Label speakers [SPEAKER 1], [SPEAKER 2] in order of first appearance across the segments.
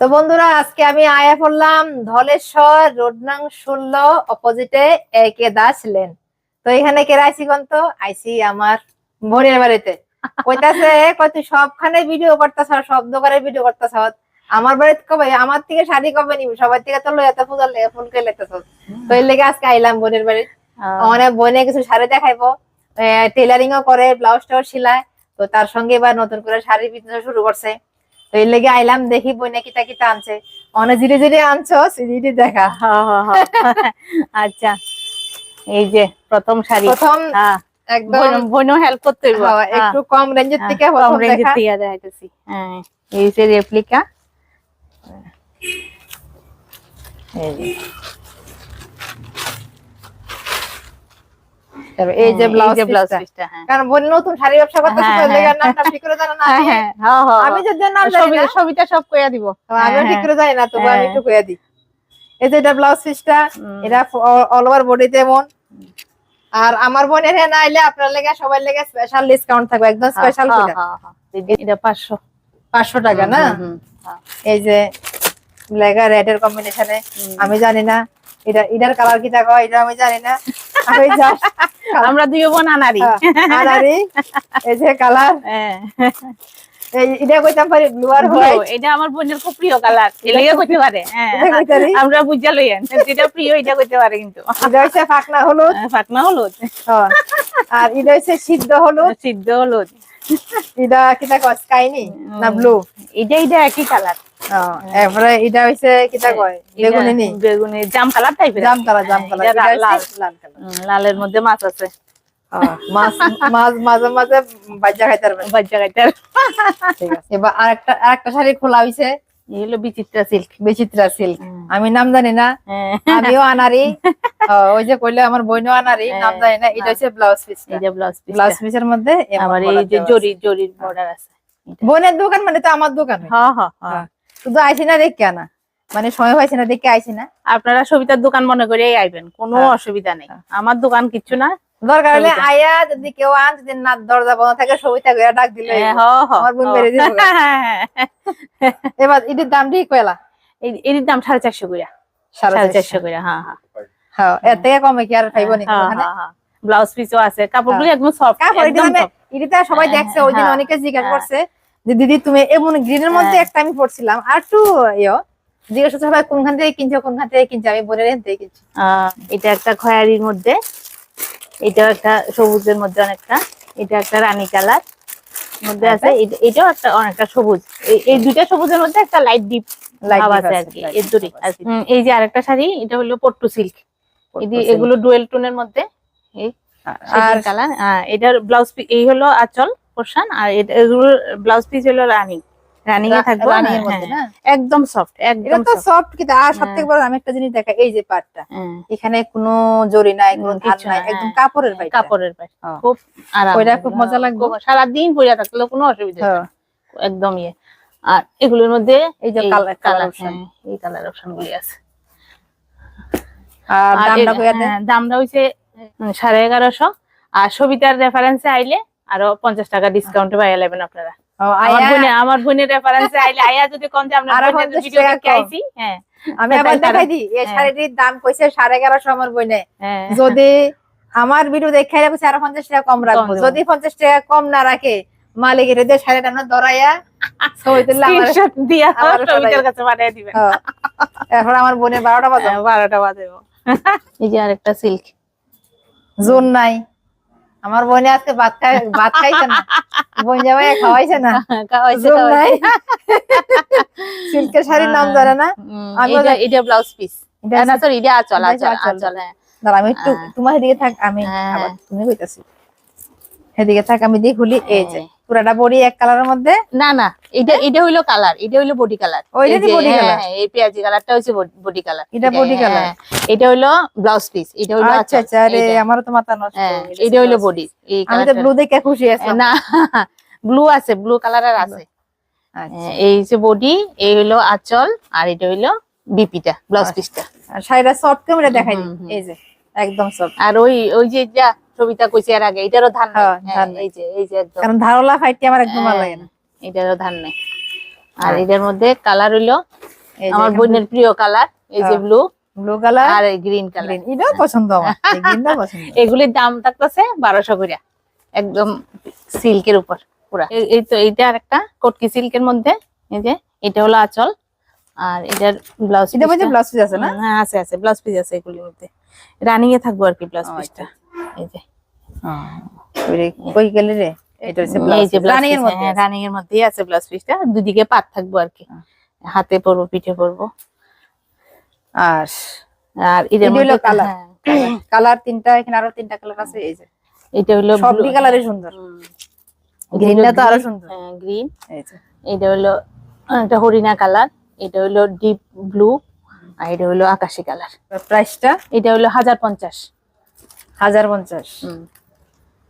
[SPEAKER 1] তো বন্ধুরা আজকে আমি আয়া পড়লাম ধলেশ্বর রোড নং ষোলো অপোজিটে এ কে দাস লেন তো এখানে কে আইসি কোন তো আইসি আমার বোনের বাড়িতে। কইতাছে কই তুই সবখানে ভিডিও করতেছ সব দোকানের ভিডিও করতেছ। আমার বাড়িতে কবে? আমার থেকে শাড়ি কবে নিবি? সবার থেকে তো লইয়াতে ফুল ফুল কে লেতেছ তো এর লেগে আজকে আইলাম বোনের বাড়ি অনেক বোনে কিছু শাড়ি দেখাইবো। টেলারিং ও করে ব্লাউজ টাও সিলায় তো তার সঙ্গে এবার নতুন করে শাড়ি বিজনেস শুরু করছে। তো এর লেগে আইলাম দেখি বইনে কিতা কিতা আনছে। অনেক জিরে জিরে আনছো সিজিটি দেখা।
[SPEAKER 2] আচ্ছা এই যে প্রথম শাড়ি।
[SPEAKER 1] প্রথম
[SPEAKER 2] হ্যাঁ
[SPEAKER 1] একদম
[SPEAKER 2] বোন- হেল্প করতে হইব।
[SPEAKER 1] হ্যাঁ, একটু কম রেঞ্জের
[SPEAKER 2] হ্যাঁ,
[SPEAKER 1] থেকে
[SPEAKER 2] কম রেঞ্জের থেকে দেখাইতেছি। হ্যাঁ এই যে রেপ্লিকা এই যে
[SPEAKER 1] তারপর এই যে
[SPEAKER 2] হ্যাঁ,
[SPEAKER 1] ব্লাউজ পিসটা। কারণ বোন নতুন শাড়ি ব্যবসা করতেছে
[SPEAKER 2] হ্যাঁ, হ্যাঁ।
[SPEAKER 1] নামটা ঠিক করে জানা না আমি। নাম জানি না।
[SPEAKER 2] ছবিটা সব কইয়া দিব।
[SPEAKER 1] আমিও ঠিক করে জানি না তবু আমি। একটু কইয়া দিই। এই যে এটা ব্লাউজ পিসটা এটা অল ওভার বডিতে এমন। আর আমার বোনের হ্যাঁ না আইলে আপনার লেগে সবার লেগে স্পেশাল ডিসকাউন্ট থাকবে একদম স্পেশাল
[SPEAKER 2] এটা পাঁচশো।
[SPEAKER 1] পাঁচশো টাকা না। এই যে লেগা রেড এর কম্বিনেশনে আমি জানি না এটা এটার কালার কি থাকো এটা আমি জানি না।
[SPEAKER 2] আমরা দুই বোন আনারি।
[SPEAKER 1] আনারি। এই যে কালার।
[SPEAKER 2] হ্যাঁ।
[SPEAKER 1] এটা কইতাম পারি ব্লু আর হোয়াইট।
[SPEAKER 2] এটা আমার বোনের খুব প্রিয় কালার। এলাকা করতে পারে। হ্যাঁ
[SPEAKER 1] কইতে পারি?
[SPEAKER 2] আমরা বুঝা লইয়েন যেটা প্রিয় এটা করতে পারে কিন্তু।
[SPEAKER 1] এটা হচ্ছে ফাকনা হলুদ।
[SPEAKER 2] হ্যাঁ, হলুদ।
[SPEAKER 1] হ্যাঁ। আর এটা হচ্ছে সিদ্ধ হলুদ।
[SPEAKER 2] সিদ্ধ হলুদ।
[SPEAKER 1] এটা স্কাইনি না? ব্লু
[SPEAKER 2] এটা এটা একই কালার।
[SPEAKER 1] এরপরে এটা কয়? বেগুনি নি?
[SPEAKER 2] বেগুনি জাম কালার টাইপের
[SPEAKER 1] জাম কালার জাম কালার
[SPEAKER 2] এটা লাল
[SPEAKER 1] লাল কালার
[SPEAKER 2] লালের মধ্যে মাছ আছে।
[SPEAKER 1] মাছ মাছ মাঝে মাঝে বাজ্যা খাইতে পারবেন।
[SPEAKER 2] বাচ্চা গাইটার
[SPEAKER 1] ঠিক আছে। এবার আরেকটা আরেকটা শাড়ি খোলা হইছে।
[SPEAKER 2] এই হলো বিচিত্রা সিল্ক
[SPEAKER 1] বিচিত্রা সিল্ক আমি নাম জানি না। আমিও আনারি। ওই যে কইলে আমার বোনও আনারি। নাম জানি না। এটা হচ্ছে blouse piece
[SPEAKER 2] blouse piece
[SPEAKER 1] blouse পিসের মধ্যে
[SPEAKER 2] আবার এই যে
[SPEAKER 1] দেওয়া
[SPEAKER 2] জরি জরির বর্ডার আছে।
[SPEAKER 1] বোনের দোকান মানে তো আমার দোকান।
[SPEAKER 2] হ্যাঁ হ্যাঁ।
[SPEAKER 1] শুধু আইসি না দেখে না মানে সময় পাইছি না দেখে আইসি না।
[SPEAKER 2] আপনারা সবিতার দোকান মনে করে আইবেন কোনো
[SPEAKER 1] হ্যাঁ।
[SPEAKER 2] অসুবিধা নেই। আমার দোকান কিচ্ছু না
[SPEAKER 1] দরকার হলে আয়া যদি কেউ আন যদি না দরজা বন্ধ থাকে সবিতা করে ডাক দিলে
[SPEAKER 2] হ, হ,
[SPEAKER 1] আমার বোন
[SPEAKER 2] হ।
[SPEAKER 1] মেরে দিবো গা। এবার এটির দাম ঠিক কয়লা
[SPEAKER 2] এই- এটির দাম সাড়ে চারশো করে
[SPEAKER 1] সাড়ে চারশো।
[SPEAKER 2] করে হ্যাঁ হ্যাঁ।
[SPEAKER 1] হ্যাঁ এর থেকে কমে কি আর পাইব নি।
[SPEAKER 2] ব্লাউজ পিসও আছে কাপড়গুলো একদম সফট
[SPEAKER 1] কাপড় এটি
[SPEAKER 2] একদম
[SPEAKER 1] সবাই দেখছে ওই দিন অনেকে জিজ্ঞাসা। করছে যে দিদি তুমি এমন গ্রিনের মধ্যে
[SPEAKER 2] হ্যাঁ।
[SPEAKER 1] একটা আমি পড়ছিলাম। আর একটু ইয়ে জিজ্ঞাসা করছে সবাই কোনখান থেকে কিনছো কোনখান থেকে কিনছো? আমি বোনের থেকে কিনছি।
[SPEAKER 2] এটা একটা খয়ারির মধ্যে এটাও একটা সবুজের মধ্যে অনেকটা এটা একটা রানী কালার মধ্যে আছে এটাও একটা অনেকটা সবুজ। এই- দুইটা সবুজের মধ্যে একটা লাইট ডিপ আছে আর কি এর
[SPEAKER 1] আছে।
[SPEAKER 2] এই যে আরেকটা শাড়ি এটা হলো পট্টু সিল্ক এগুলো ডুয়েল টোনের মধ্যে এই
[SPEAKER 1] আর
[SPEAKER 2] কালার এটার ব্লাউজ এই হলো আঁচল পোর্শন আর এটা- এগুলোর ব্লাউজ পিস হলো রানী। রানিং এ থাকবে
[SPEAKER 1] রানীর
[SPEAKER 2] হ্যাঁ,
[SPEAKER 1] মধ্যে না?
[SPEAKER 2] একদম সফট
[SPEAKER 1] এটা
[SPEAKER 2] একদম
[SPEAKER 1] তো সফট কিন্তু আর
[SPEAKER 2] হ্যাঁ।
[SPEAKER 1] থেকে বড় আমি একটা জিনিস দেখা এই যে পাটটা।
[SPEAKER 2] হ্যাঁ,
[SPEAKER 1] এখানে কোনো জরি নাই কোনো ধার নাই একদম
[SPEAKER 2] হ্যাঁ।
[SPEAKER 1] কাপড়ের পাইটা
[SPEAKER 2] কাপড়ের
[SPEAKER 1] হ্যাঁ।
[SPEAKER 2] খুব আরাম।
[SPEAKER 1] ওইটা খুব মজা লাগবে।
[SPEAKER 2] সারাদিন পরে থাকলেও কোনো অসুবিধা
[SPEAKER 1] হ্যাঁ।
[SPEAKER 2] একদম ইয়ে। আর এগুলোর মধ্যে
[SPEAKER 1] এই যে কালার কালার অপশন
[SPEAKER 2] হ্যাঁ, এই কালার অপশন গুলি আছে।
[SPEAKER 1] আর দামটা দেন
[SPEAKER 2] হ্যাঁ, দামটা হইছে সাড়ে এগারোশো। আর সবিতার রেফারেন্সে আইলে আরও পঞ্চাশ টাকা ডিসকাউন্টে পাইয়া নেবেন আপনারা। আমার বোনে বোনের রেফারেন্সে আইলে আয়া যদি কম যে আপনার বোনের ভিডিও দেখে আইছি হ্যাঁ।
[SPEAKER 1] আমি আবার দেখাই দিই এই
[SPEAKER 2] হ্যাঁ।
[SPEAKER 1] শাড়িটির দাম কইছে সাড়ে এগারোশো আমার বইনে
[SPEAKER 2] হ্যাঁ।
[SPEAKER 1] যদি আমার ভিডিও দেখে রাখছে আরও পঞ্চাশ টাকা কম রাখব। যদি পঞ্চাশ টাকা কম না রাখে মালিক এটা দিয়ে শাড়িটা না ধরাইয়া ছবি আমার বোনের বারোটা বাজে।
[SPEAKER 2] বারোটা বাজেও এই যে আরেকটা সিল্ক
[SPEAKER 1] জোন নাই। আমার বোনে আজকে ভাত খাই ভাত খাইছে না। বোন জামাই খাওয়াইছে না।
[SPEAKER 2] খাওয়াইছে
[SPEAKER 1] সিল্কের শাড়ির নাম জানে না।
[SPEAKER 2] এটা ব্লাউজ পিস না এটা আঁচল আঁচল
[SPEAKER 1] আঁচল।
[SPEAKER 2] হ্যাঁ।
[SPEAKER 1] আমি একটু
[SPEAKER 2] হ্যাঁ।
[SPEAKER 1] তোমার দিকে থাক আমি
[SPEAKER 2] হ্যাঁ।
[SPEAKER 1] তুমি কইতাছি। থাক আমি দিয়ে খুলি এই যে। পুরাটা বড়ি এক কালারের মধ্যে
[SPEAKER 2] না না এটা এটা হইল কালার এটা হইল বডি কালার
[SPEAKER 1] ওইটারই body colour?
[SPEAKER 2] এই পেঁয়াজি কালারটা হচ্ছে বডি কালার
[SPEAKER 1] এটা body colour?
[SPEAKER 2] এটা হইল ব্লাউজ পিস এটা হইল
[SPEAKER 1] আচ্ছা
[SPEAKER 2] আচ্ছা
[SPEAKER 1] আরে আমারও তো মাথা নষ্ট
[SPEAKER 2] হ্যাঁ এটা হইল বডি এই
[SPEAKER 1] আমি তো
[SPEAKER 2] কালারটা
[SPEAKER 1] ব্লু দেখে খুশি আছি
[SPEAKER 2] না ব্লু আছে ব্লু কালারের আছে। হ্যাঁ, এই যে বডি এই হইল আঁচল আর এটা হইল বিপিটা ব্লাউজ
[SPEAKER 1] আচ্ছা।
[SPEAKER 2] পিসটা
[SPEAKER 1] আর শাড়িটা সফট কেমন দেখাই। এই যে একদম সফট
[SPEAKER 2] আর ওই ওই যে যা ছবিটা কইছি এর আগে এটারও ধান।
[SPEAKER 1] হ্যাঁ।
[SPEAKER 2] এই যে এই যে একদম।
[SPEAKER 1] কারণ ধারলা ফাইটটি আমার একদম ভালো লাগে না।
[SPEAKER 2] হ্যাঁ, এটারও ধান নেই। আর
[SPEAKER 1] হ্যাঁ।
[SPEAKER 2] এটার মধ্যে কালার হইল
[SPEAKER 1] এই
[SPEAKER 2] আমার বোনের প্রিয় কালার এই যে। ব্লু।
[SPEAKER 1] ব্লু কালার
[SPEAKER 2] আর গ্রিন কালার।
[SPEAKER 1] গ্রিন এটাও পছন্দ আমার। এই গ্রিনটা পছন্দ।
[SPEAKER 2] এগুলির দাম থাকতেছে বারোশো করে একদম সিল্কের উপর পুরা। এই- এই তো এইটা আর একটা কটকি সিল্কের মধ্যে। এই যে এটা হলো আঁচল। আর এটার ব্লাউজ
[SPEAKER 1] এটা মধ্যে ব্লাউজ পিস আছে না?
[SPEAKER 2] হ্যাঁ আছে আছে। ব্লাউজ পিস আছে এগুলির মধ্যে। রানিং এ থাকব আর কি ব্লাউজ পিসটা এই যে।
[SPEAKER 1] গেলে রে? এটা হচ্ছে
[SPEAKER 2] এই
[SPEAKER 1] ব্লাউজ
[SPEAKER 2] যে
[SPEAKER 1] রানিং এর মধ্যে আছে।
[SPEAKER 2] রানিং এর মধ্যেই আছে ব্লাউজ পিসটা দুদিকে পাত থাকব আর কি।
[SPEAKER 1] হ্যাঁ।
[SPEAKER 2] হাতে পরবো পিঠে পরবো।
[SPEAKER 1] আর
[SPEAKER 2] আর এদের মধ্যে
[SPEAKER 1] colour।
[SPEAKER 2] হ্যাঁ,
[SPEAKER 1] কালার তিনটা এখানে আরও তিনটা কালার আছে এই যে।
[SPEAKER 2] এটা হলো
[SPEAKER 1] সুন্দর। গ্রিনটা তো আরও সুন্দর।
[SPEAKER 2] গ্রিন
[SPEAKER 1] এই যে।
[SPEAKER 2] এটা হলো একটা হরিণা কালার এটা হলো ডিপ ব্লু আর এটা হলো আকাশি কালার
[SPEAKER 1] প্রাইসটা
[SPEAKER 2] এটা হলো হাজার পঞ্চাশ।
[SPEAKER 1] হাজার পঞ্চাশ।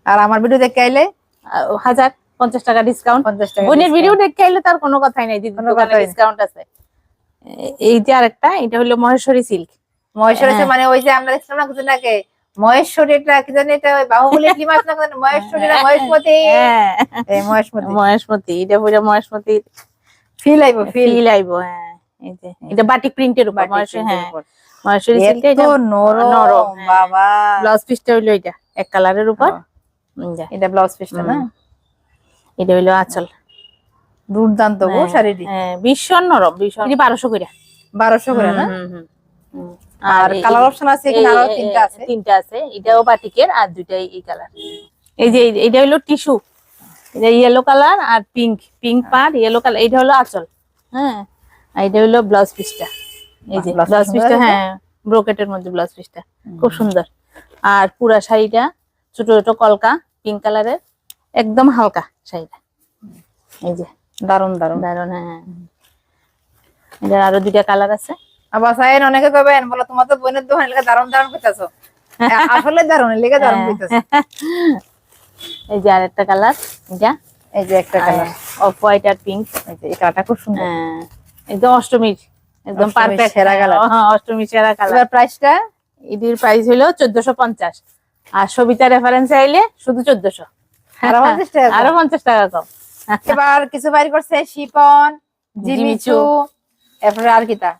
[SPEAKER 1] আর আমার ভিডিও দেখে আইলে?
[SPEAKER 2] হাজার পঞ্চাশ টাকা ডিসকাউন্ট
[SPEAKER 1] পঞ্চাশ টাকা
[SPEAKER 2] বোনের ভিডিও দেখতে আইলে তার কোনো কথাই নাই দিদি ডিসকাউন্ট আছে। এই যে আরেকটা এটা হলো মহেশ্বরী সিল্ক
[SPEAKER 1] মহেশ্বরী
[SPEAKER 2] হ্যাঁ।
[SPEAKER 1] মানে ওই যে আমরা দেখছিলাম না কিছুদিন আগে? মহেশ্বরীটা কি জানি এটা বাহুবলী ফিল্ম আছে না মহেশ্বরী না মহেশমতি?
[SPEAKER 2] হ্যাঁ।
[SPEAKER 1] এই মহেশমতি।
[SPEAKER 2] মহেশমতি এটা পুরো মহেশমতি।
[SPEAKER 1] ফিল আইবো ফিল
[SPEAKER 2] ফিল আইবো হ্যাঁ এটা বাটিক প্রিন্টের উপর মহেশ্বরী হ্যাঁ। মহেশ্বরী সিল্ক
[SPEAKER 1] এত নরম
[SPEAKER 2] হ্যাঁ।
[SPEAKER 1] বাবা।
[SPEAKER 2] ব্লাউজ পিসটা হইল এটা এক কালারের উপর।
[SPEAKER 1] হ্যাঁ। এটা ব্লাউজ পিসটা না?
[SPEAKER 2] এটা হইল আঁচল।
[SPEAKER 1] দুর্দান্ত গো
[SPEAKER 2] হ্যাঁ,
[SPEAKER 1] শাড়িটি।
[SPEAKER 2] হ্যাঁ ভীষণ নরম ভীষণ। বারোশো করে।
[SPEAKER 1] বারোশো করে না। আর কালার অপশন আছে এখানে
[SPEAKER 2] আরও
[SPEAKER 1] তিনটা আছে।
[SPEAKER 2] তিনটা আছে এটাও বাটিকের আর দুইটাই এই কালার এই যে এটা হলো টিস্যু। এটা ইয়েলো কালার আর পিঙ্ক পিঙ্ক পার ইয়েলো কালার এটা হলো আঁচল। হ্যাঁ আর এটা হলো ব্লাউজ পিসটা এই যে ব্লাউজ পিসটা হ্যাঁ ব্রোকেটের মধ্যে ব্লাউজ পিসটা খুব সুন্দর। আর পুরা শাড়িটা ছোট ছোট কলকা পিঙ্ক কালারের একদম হালকা শাড়িটা। এই যে।
[SPEAKER 1] দারুণ দারুণ
[SPEAKER 2] দারুণ হ্যাঁ। এটার আরও দুইটা কালার আছে।
[SPEAKER 1] আবার সাইন অনেকে কবেন বলো তোমার তো বোনের দোকান লেগে দারুণ দারুণ আসলে দারুণ লেগে দারুণ
[SPEAKER 2] হ্যাঁ। এই যে আরেকটা কালার এটা।
[SPEAKER 1] এই যে একটা কালার
[SPEAKER 2] অফ হোয়াইট আর পিঙ্ক
[SPEAKER 1] এই যে এই কালারটা খুব সুন্দর।
[SPEAKER 2] হ্যাঁ, অষ্টমীর একদম পারফেক্ট
[SPEAKER 1] সেরা colour।
[SPEAKER 2] অষ্টমী সেরা কালার
[SPEAKER 1] এবার প্রাইসটা
[SPEAKER 2] এটির প্রাইস হলো চোদ্দশো পঞ্চাশ। আর সবিতা রেফারেন্স আইলে শুধু চোদ্দশো।
[SPEAKER 1] আরও পঞ্চাশ টাকা কম।
[SPEAKER 2] আরও পঞ্চাশ টাকা কম।
[SPEAKER 1] এবার কিছু বাইর করছে শিপন জিমিচু। এরপরে আর কিটা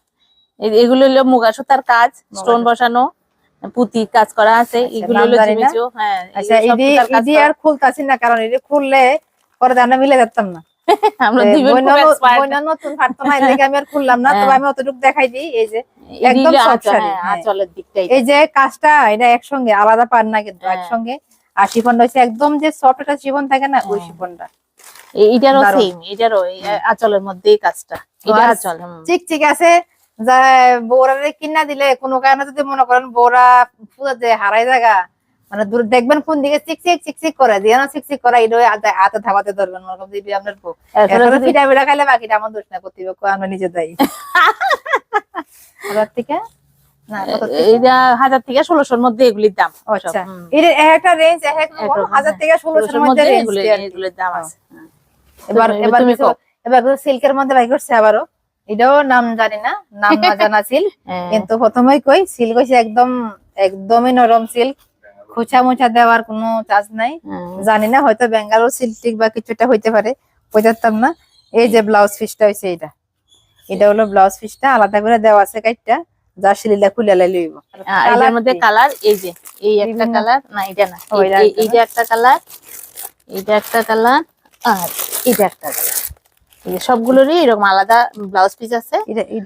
[SPEAKER 2] এগুলো হলো মুগা সুতার কাজ স্টোন বসানো পুঁতি কাজ করা আছে এগুলো
[SPEAKER 1] নাম
[SPEAKER 2] হলো জিমিচু হ্যাঁ
[SPEAKER 1] আচ্ছা
[SPEAKER 2] এগুলো
[SPEAKER 1] ইডি
[SPEAKER 2] করা।
[SPEAKER 1] আর খুলতাছি না কারণ ইডি খুললে পরে আমরা মিলে যেতাম না।
[SPEAKER 2] আমরা
[SPEAKER 1] নতুন ফাটতো না আমি আর খুললাম না তবে
[SPEAKER 2] হ্যাঁ।
[SPEAKER 1] আমি অতটুকু দেখাই দিই এই যে একদম শাড়ি,
[SPEAKER 2] হ্যাঁ,
[SPEAKER 1] হ্যাঁ।
[SPEAKER 2] আঁচলের দিকটাই
[SPEAKER 1] এই যে কাজটা এটা একসঙ্গে আলাদা পার না কিন্তু। একসঙ্গে আর শিফনটা হচ্ছে একদম যে সফট একটা শিফন থাকে না ওই। শিফনটা
[SPEAKER 2] এই- এটারও সেম এটারও আঁচলের মধ্যেই কাজটা এটা আঁচল হুম।
[SPEAKER 1] চিকচিক আছে যা বৌরা কিনা দিলে কোনো কারণে যদি মনে করেন বৌরা পুরো যে হারাই জায়গা মানে দূর দেখবেন কোন দিকে চিকচিক চিকচিক করে দিয়ে না চিকচিক করা এটা হাতে ধাপাতে ধরবেন মনে দিবি আপনার বউ পিঠা পিঠা খাইলে বাকিটা আমার দোষ না আমরা নিজে দায়ী থেকে
[SPEAKER 2] হাজার থেকে ষোলোশোর মধ্যে এগুলির দাম
[SPEAKER 1] আচ্ছা একটা রেঞ্জ হাজার
[SPEAKER 2] হ্যাঁ।
[SPEAKER 1] থেকে ষোলোশোর
[SPEAKER 2] ষোলোশোর
[SPEAKER 1] মধ্যে।
[SPEAKER 2] এগুলির দাম
[SPEAKER 1] হ্যাঁ।
[SPEAKER 2] আছে হ্যাঁ।
[SPEAKER 1] এবার এবার। এবার সিল্কের মধ্যে বাই করছে আবারও এটাও নাম জানি না নাম না জানা সিল্ক
[SPEAKER 2] হ্যাঁ।
[SPEAKER 1] কিন্তু প্রথমেই কই সিল্ক হচ্ছে একদম একদমই নরম সিল্ক খোঁচা মোচা দেওয়ার কোনো চার্জ নাই। জানি না হয়তো বেঙ্গালোর সিল্ক টিক বা কিছুটা হইতে পারে বুঝতাম না। এই যে ব্লাউজ পিসটা হইছে এটা এটা হলো ব্লাউজ পিসটা আলাদা করে দেওয়া আছে কাইটটা যা সিলিলা খুলে লইব।
[SPEAKER 2] এটার মধ্যে কালার এই যে এই একটা কালার না এটা না
[SPEAKER 1] একটা
[SPEAKER 2] এইটা একটা কালার এইটা একটা কালার আর এটা একটা কালার এই যে সবগুলোরই এরকম আলাদা ব্লাউজ পিস আছে।
[SPEAKER 1] এটা এই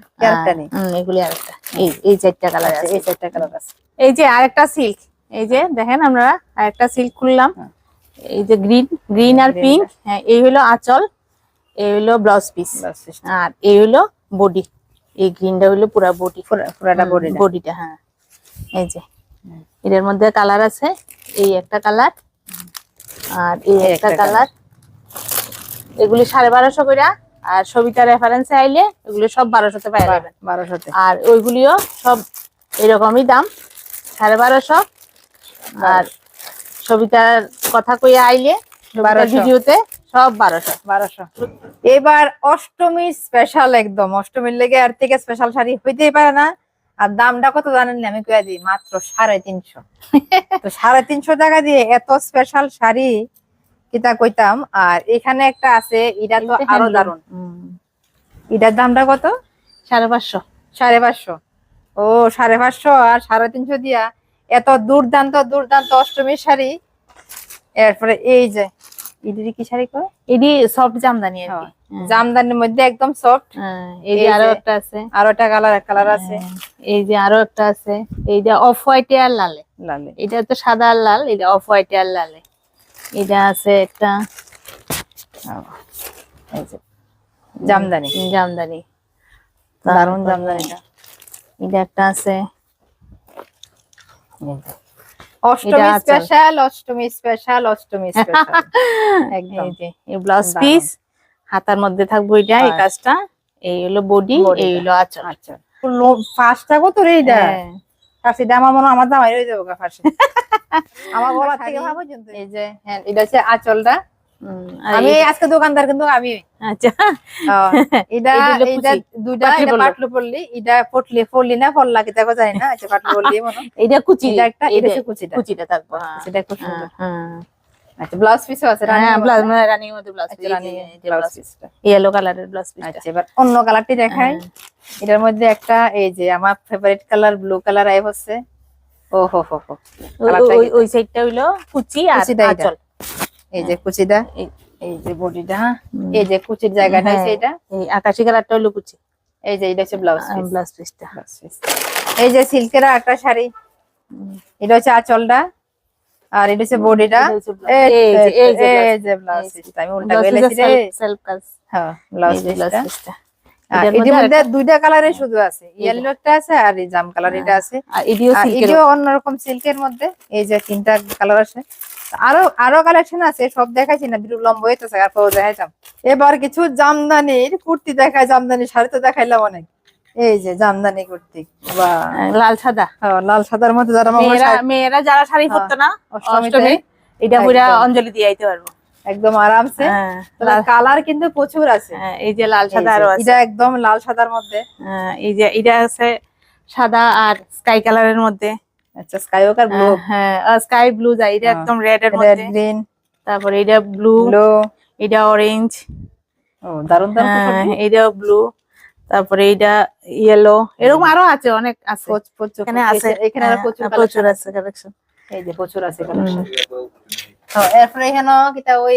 [SPEAKER 1] নেই।
[SPEAKER 2] এগুলি আরেকটা। এই এই চারটা কালার
[SPEAKER 1] আচ্ছা,
[SPEAKER 2] আছে।
[SPEAKER 1] এই চারটা কালার আছে।
[SPEAKER 2] এই যে আরেকটা সিল্ক এই যে দেখেন আমরা আরেকটা সিল্ক খুললাম।
[SPEAKER 1] হ্যাঁ।
[SPEAKER 2] এই যে গ্রিন গ্রিন আর পিঙ্ক হ্যাঁ এই হলো আঁচল এই হলো ব্লাউজ পিস আর এই হলো বডি এই গ্রিনটা হলো পুরা বডি
[SPEAKER 1] পুরাটা বডি
[SPEAKER 2] বডিটা হ্যাঁ। এই যে। এটার মধ্যে কালার আছে এই একটা কালার আর এই একটা
[SPEAKER 1] একটা
[SPEAKER 2] কালার এগুলি সাড়ে বারোশো করে আর সবিতা রেফারেন্সে আইলে এগুলো সব বারোশোতে পাই
[SPEAKER 1] বারোশোতে।
[SPEAKER 2] আর ওইগুলিও সব এরকমই দাম সাড়ে বারোশো। আর সবিতার কথা কইয়া আইলে ভিডিওতে সব বারোশো।
[SPEAKER 1] বারোশো। এবার অষ্টমী স্পেশাল একদম। অষ্টমীর লেগে আর থেকে স্পেশাল শাড়ি হইতেই পারে না। আর দামটা কত জানেন আমি কয়ে দিই মাত্র সাড়ে তিনশো। তো সাড়ে তিনশো টাকা দিয়ে এত স্পেশাল শাড়ি কিতা কইতাম। আর এখানে একটা আছে এটা তো
[SPEAKER 2] আরও
[SPEAKER 1] দারুণ
[SPEAKER 2] হুম।
[SPEAKER 1] এটার দামটা কত?
[SPEAKER 2] সাড়ে পাঁচশো।
[SPEAKER 1] সাড়ে পাঁচশো। ও সাড়ে পাঁচশো আর সাড়ে তিনশো দিয়া এত দুর্দান্ত দুর্দান্ত অষ্টমীর শাড়ি। এরপরে এই যে ইডির কি শাড়ি কয়?
[SPEAKER 2] এটি সফট জামদানি আর
[SPEAKER 1] হ্যাঁ, জামদানির মধ্যে একদম সফট
[SPEAKER 2] হ্যাঁ, এই যে
[SPEAKER 1] আরও
[SPEAKER 2] একটা আছে।
[SPEAKER 1] আর ওটা কালার কালার আছে।
[SPEAKER 2] হ্যাঁ, এই যে আরও একটা আছে। এই যে অফ হোয়াইট আর লালে।
[SPEAKER 1] লালে।
[SPEAKER 2] এটা তো সাদা আর লাল এটা অফ হোয়াইট আর লালে। এটা আছে একটা
[SPEAKER 1] এই যে জামদানি।
[SPEAKER 2] জামদানি। দারুণ
[SPEAKER 1] জামদানিটা।
[SPEAKER 2] এটা একটা আছে।
[SPEAKER 1] Ashtami special Ashtami special Ashtami special একদম।
[SPEAKER 2] এই ব্লাউজ পিস হাতার মধ্যে থাকব এটা এই কাজটা। এই হলো বডি এই হলো আঁচল।
[SPEAKER 1] আচ্ছা ফার্স্টটা কত রে এটা।
[SPEAKER 2] হ্যাঁ।
[SPEAKER 1] আমার মনে হয় আমার দামাই রয়ে যাব ফার্স্ট আমার গলা থেকে ভাবো এই যে হ্যাঁ এটা হচ্ছে আঁচলটা। আমি আজকে দোকানদার কিন্তু আমি।
[SPEAKER 2] আচ্ছা।
[SPEAKER 1] এটা এটা দুইটা এটা পাটলু পড়লি এটা পটলি পড়লি না পড়লা কি দেখো জানি না আচ্ছা পাটলু পড়লি মনে হয়।
[SPEAKER 2] কুচি।
[SPEAKER 1] এটা একটা এটা কুচিটা।
[SPEAKER 2] কুচিটা থাকবে হ্যাঁ।
[SPEAKER 1] সেটা খুব সুন্দর।
[SPEAKER 2] হ্যাঁ
[SPEAKER 1] আচ্ছা ব্লাউজ পিসও আছে
[SPEAKER 2] হ্যাঁ ব্লাউজ মানে রানিং মধ্যে ব্লাউজ
[SPEAKER 1] আচ্ছা রানী
[SPEAKER 2] ব্লাউজ
[SPEAKER 1] ব্লাউজ পিসটা
[SPEAKER 2] ইয়েলো কালারের ব্লাউজ
[SPEAKER 1] আচ্ছা এবার অন্য কালারটি দেখাই। এটার মধ্যে একটা এই যে আমার ফেভারিট কালার ব্লু কালার আই হচ্ছে। ও হো হো হো।
[SPEAKER 2] ওই সাইডটা হইল কুচি আর আঁচল।
[SPEAKER 1] এই যে কুচিটা
[SPEAKER 2] এই-
[SPEAKER 1] যে বডিটা এই যে কুচির জায়গাটা
[SPEAKER 2] হ্যাঁ।
[SPEAKER 1] হচ্ছে এটা
[SPEAKER 2] এই আকাশি কালারটা হইল কুচি
[SPEAKER 1] এই যে এটা হচ্ছে ব্লাউজ পিস
[SPEAKER 2] ব্লাউজ পিসটা
[SPEAKER 1] এই যে সিল্কের একটা শাড়ি এটা হচ্ছে আঁচলটা আর এটা হচ্ছে বডিটা
[SPEAKER 2] এই যে এই যে
[SPEAKER 1] এই যে ব্লাউজ পিসটা আমি উল্টা
[SPEAKER 2] ব্লাউজ
[SPEAKER 1] রে
[SPEAKER 2] সেলফ কাজ
[SPEAKER 1] হ্যাঁ ব্লাউজ
[SPEAKER 2] এই যে ব্লাউজ
[SPEAKER 1] পিসটা
[SPEAKER 2] পিসটা
[SPEAKER 1] আর
[SPEAKER 2] মধ্যে
[SPEAKER 1] মধ্যে দুইটা কালারের শুধু আছে ইয়েলো একটা আছে আর এই জাম কালার এটা আছে
[SPEAKER 2] আর এডিও সিল্কের
[SPEAKER 1] এটিও অন্যরকম সিল্কের মধ্যে এই যে তিনটা কালার আছে আরও আরও কালেকশন আছে সব দেখাইছি না বিরু লম্ব হইতেছে আর পরে দেখাইতাম। এবার কিছু জামদানির কুর্তি দেখায় জামদানি শাড়ি তো দেখাইলাম অনেক। এই যে জামদানি কুর্তি বা
[SPEAKER 2] লাল সাদা।
[SPEAKER 1] লাল সাদার মধ্যে যারা
[SPEAKER 2] মেয়েরা যারা শাড়ি
[SPEAKER 1] হ্যাঁ,
[SPEAKER 2] পরতো না অষ্টমী এটা পুরা অঞ্জলি দিয়ে আইতে পারব।
[SPEAKER 1] একদম আরামসে।
[SPEAKER 2] হ্যাঁ,
[SPEAKER 1] কালার কিন্তু প্রচুর আছে।
[SPEAKER 2] হ্যাঁ, এই যে লাল সাদা আরও
[SPEAKER 1] এটা একদম লাল সাদার মধ্যে।
[SPEAKER 2] হ্যাঁ, এই যে এটা আছে সাদা আর স্কাই কালারের মধ্যে।
[SPEAKER 1] আচ্ছা স্কাই ওক আর ব্লু।
[SPEAKER 2] হ্যাঁ স্কাই ব্লু যায় এটা
[SPEAKER 1] হ্যাঁ,
[SPEAKER 2] একদম রেড এর
[SPEAKER 1] রেড
[SPEAKER 2] মধ্যে।
[SPEAKER 1] গ্রিন
[SPEAKER 2] তারপরে এটা ব্লু
[SPEAKER 1] ব্লু
[SPEAKER 2] এটা অরেঞ্জ
[SPEAKER 1] ও দারুণ দারুণ
[SPEAKER 2] হ্যাঁ এটা ব্লু তারপরে এটা ইয়েলো এরকম আরও আছে অনেক আছে। এখানে আছে।
[SPEAKER 1] এখানে আরও
[SPEAKER 2] হ্যাঁ,
[SPEAKER 1] প্রচুর
[SPEAKER 2] প্রচুর আছে। কালেকশন
[SPEAKER 1] এই যে প্রচুর আছে কালেকশন তো এরপরে এখানে কিটা ওই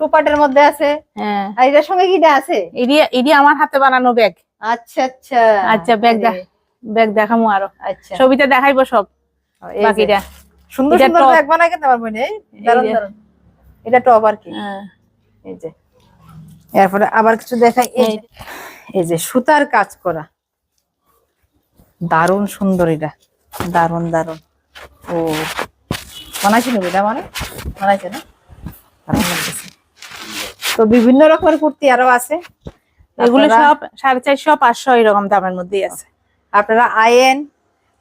[SPEAKER 1] টু পার্টের মধ্যে আছে।
[SPEAKER 2] হ্যাঁ।
[SPEAKER 1] আর এটার সঙ্গে কিটা আছে?
[SPEAKER 2] এডি এডি আমার হাতে বানানো ব্যাগ
[SPEAKER 1] আচ্ছা আচ্ছা।
[SPEAKER 2] আচ্ছা ব্যাগ দেখ
[SPEAKER 1] যে,
[SPEAKER 2] ব্যাগ দেখামু আরও।
[SPEAKER 1] আচ্ছা।
[SPEAKER 2] ছবিতে দেখাইবো সব বাকিটা।
[SPEAKER 1] সুন্দর সুন্দর ব্যাগ বানাই বোনে
[SPEAKER 2] দারুণ।
[SPEAKER 1] দারুণ এটা টপ আর কি।
[SPEAKER 2] হ্যাঁ,
[SPEAKER 1] এই যে। এরপরে আবার কিছু দেখাই। এই যে- এই যে সুতার কাজ করা। দারুণ সুন্দর এটা। দারুণ দারুণ ও বানাইছিল এটা মানে? বানাইছে না? তো বিভিন্ন রকমের কুর্তি আরও আছে।
[SPEAKER 2] এগুলো সব সাড়ে চারশো পাঁচশো এরকম দামের মধ্যেই আছে।
[SPEAKER 1] আপনারা আয়েন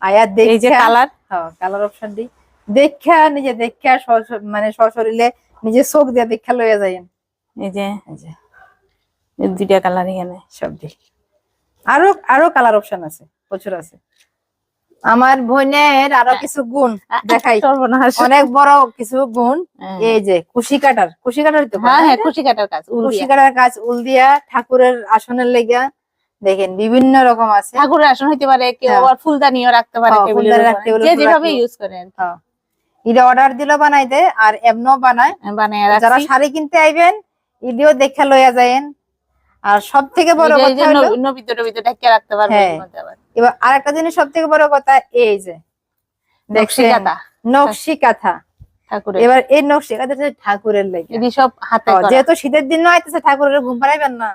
[SPEAKER 1] আয়ার দেখে
[SPEAKER 2] কালার
[SPEAKER 1] হ্যাঁ কালার অপশন দি। দেখা নিজে দেখা মানে সশরীরে নিজে চোখ দিয়ে দেখা লইয়া যাইন
[SPEAKER 2] এই যে। দুইটা কালার এখানে।
[SPEAKER 1] সব দিক আরও আরও কালার অপশন আছে প্রচুর আছে। আমার বোনের আরও কিছু গুণ দেখাই। অনেক বড় কিছু গুণ।
[SPEAKER 2] হ্যাঁ।
[SPEAKER 1] এই যে কুশি কাটার। কুশি কাটার তো
[SPEAKER 2] হ্যাঁ হ্যাঁ কুশি কাটার কাজ
[SPEAKER 1] কুশি। কাটার কাজ উল দিয়া ঠাকুরের আসনের লেগা দেখেন বিভিন্ন রকম আছে।
[SPEAKER 2] ঠাকুরের আসন হইতে পারে কেউ
[SPEAKER 1] হ্যাঁ।
[SPEAKER 2] আবার ফুলদানিও রাখতে পারে
[SPEAKER 1] হ্যাঁ, ফুলদানি
[SPEAKER 2] উপরে।
[SPEAKER 1] রাখ-
[SPEAKER 2] যে যেভাবে ইউজ করে
[SPEAKER 1] হ্যাঁ। এটা অর্ডার দিলে বানাই দেয় আর এমনও বানায়।
[SPEAKER 2] বানায়
[SPEAKER 1] যারা শাড়ি কিনতে আইবেন ইডিও দেখা লইয়া যায়েন আর সব থেকে বড় কথা
[SPEAKER 2] নবিত টবিত ঢেকে রাখতে পারবে
[SPEAKER 1] হ্যাঁ। এবার আরেকটা জিনিস সব থেকে বড় কথা এই যে।
[SPEAKER 2] নকশি? কাঁথা
[SPEAKER 1] নকশি কাঁথা
[SPEAKER 2] ঠাকুরের।
[SPEAKER 1] এবার এই নকশি কাঁথা ঠাকুরের লেগে।
[SPEAKER 2] সব হাতে করা।
[SPEAKER 1] যেহেতু শীতের দিন আইতেছে ঠাকুরের ঘুম পাড়াইবেন না।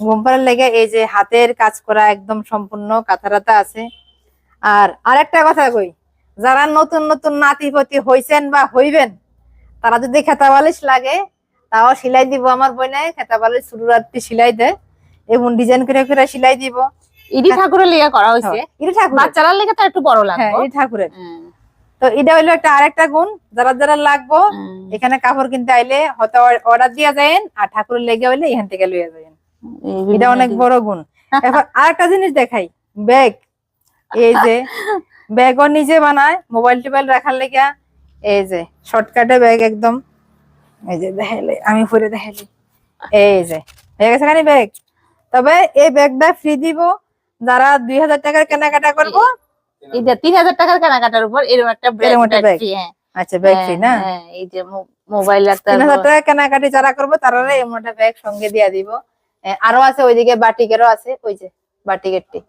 [SPEAKER 1] ঘুম পাড়ার লেগে এই যে হাতের কাজ করা একদম সম্পূর্ণ কাঁথা রাতা আছে। আর আরেকটা কথা কই যারা নতুন নতুন নাতিপতি হইছেন বা হইবেন তারা যদি খেতা বালিশ লাগে তাও সেলাই দিব আমার বোনে খেতা বালিশ শুরুরাত্রি সেলাই দেয় এবং ডিজাইন করে করে সেলাই দিব।
[SPEAKER 2] এটি ঠাকুরের লেগে করা হয়েছে
[SPEAKER 1] হ্যাঁ, এটা ঠাকুর
[SPEAKER 2] বাচ্চারা লেগে তো একটু বড়
[SPEAKER 1] হ্যাঁ
[SPEAKER 2] লাগবে
[SPEAKER 1] এটা ঠাকুরের।
[SPEAKER 2] হ্যাঁ,
[SPEAKER 1] তো এটা হইল একটা আরেকটা গুণ যারা যারা লাগবো
[SPEAKER 2] হ্যাঁ।
[SPEAKER 1] এখানে কাপড় কিনতে আইলে হয়তো অর্ডার দিয়া যায় আর ঠাকুরের লেগে হইলে এখান থেকে লইয়া যায় এটা অনেক বড় গুণ। এখন আরেকটা জিনিস দেখাই। ব্যাগ। এই যে ব্যাগও নিজে বানায় মোবাইল টোবাইল রাখার লেগা এই যে শর্টকাটে ব্যাগ একদম। এই যে দেখাইলে আমি পরে দেখাইলি। এই যে হয়ে গেছে খানি ব্যাগ। তবে এই ব্যাগটা ফ্রি দিব যারা দুই হাজার টাকার কেনাকাটা করব।
[SPEAKER 2] এটা তিন হাজার টাকার কেনাকাটার উপর এরকম একটা ব্যাগ হ্যাঁ।
[SPEAKER 1] আচ্ছা ব্যাগ ফ্রি না?
[SPEAKER 2] হ্যাঁ, হ্যাঁ, এই যে মোবাইল একটা
[SPEAKER 1] তিন হাজার টাকা কেনাকাটি যারা করব তারা এমন একটা ব্যাগ সঙ্গে দিয়ে দিব। আরও আছে ওইদিকে বাটিকেরও আছে, ওই যে বাটিকেরটি।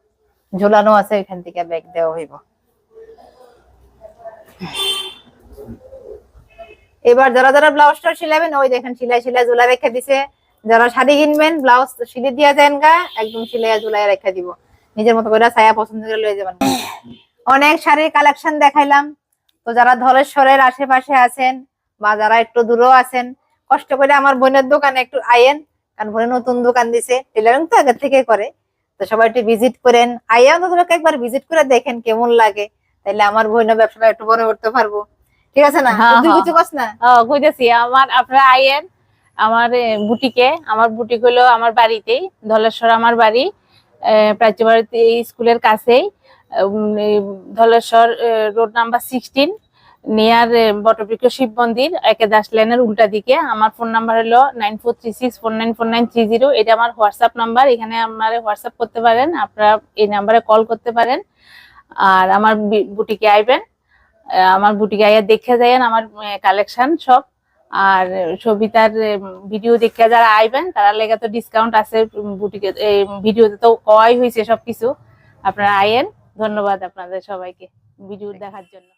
[SPEAKER 1] ঝোলানো আছে, ওইখান থেকে ব্যাগ দেওয়া হইব। এবার যারা যারা ব্লাউজটা সিলাবেন ওই দেখেন সিলাই সিলাই ঝুলা রেখে দিছে। যারা শাড়ি কিনবেন, ব্লাউজ সিলে দিয়া যান গা, একদম সিলাই ঝুলাই রেখে দিব। নিজের মতো করে ছায়া পছন্দ করে লয়ে যাবেন। অনেক শাড়ির কালেকশন দেখাইলাম। তো যারা ধলেশ্বরের আশেপাশে আছেন বা যারা একটু দূরেও আছেন, কষ্ট করে আমার বোনের দোকানে একটু আইয়েন কারণ বোনের নতুন দোকান দিছে টেলারিং তো আগে থেকে করে। তো সবাই একটু ভিজিট করেন। আইয়া একবার ভিজিট করে দেখেন কেমন লাগে। তাইলে আমার বোনের ব্যবসাটা একটু বড় করতে পারব। ঠিক আছে না?
[SPEAKER 2] হ্যাঁ,
[SPEAKER 1] তুই
[SPEAKER 2] হ্যাঁ,
[SPEAKER 1] কিছু কস না?
[SPEAKER 2] ও কইতেছি আমার আপনারা আইয়েন আমার বুটিকে আমার বুটিক হলো আমার বাড়িতেই ধলেশ্বর আমার বাড়ি প্রাচ্যভারতী স্কুলের কাছেই Dhaleshwar road number sixteen near বটবৃক্ষ Shiv মন্দির, একে দাস লেনের উল্টা দিকে। আমার ফোন নাম্বার হলো nine four three six four nine four nine three zero এটা আমার হোয়াটসঅ্যাপ নাম্বার এখানে আপনারা হোয়াটসঅ্যাপ করতে পারেন, আপনারা এই নাম্বারে কল করতে পারেন। আর আমার বুটিকে আইবেন আমার বুটিকে আইয়া দেখে যাইয়েন আমার কালেকশন সব। আর সবিতার ভিডিও দেখে যারা আইবেন, তারা লেগে তো ডিসকাউন্ট আছে বুটিকে ভিডিওতে তো কওয়াই হয়েছে সবকিছু। আপনারা আইয়েন। ধন্যবাদ আপনাদের সবাইকে ভিডিও দেখার জন্য।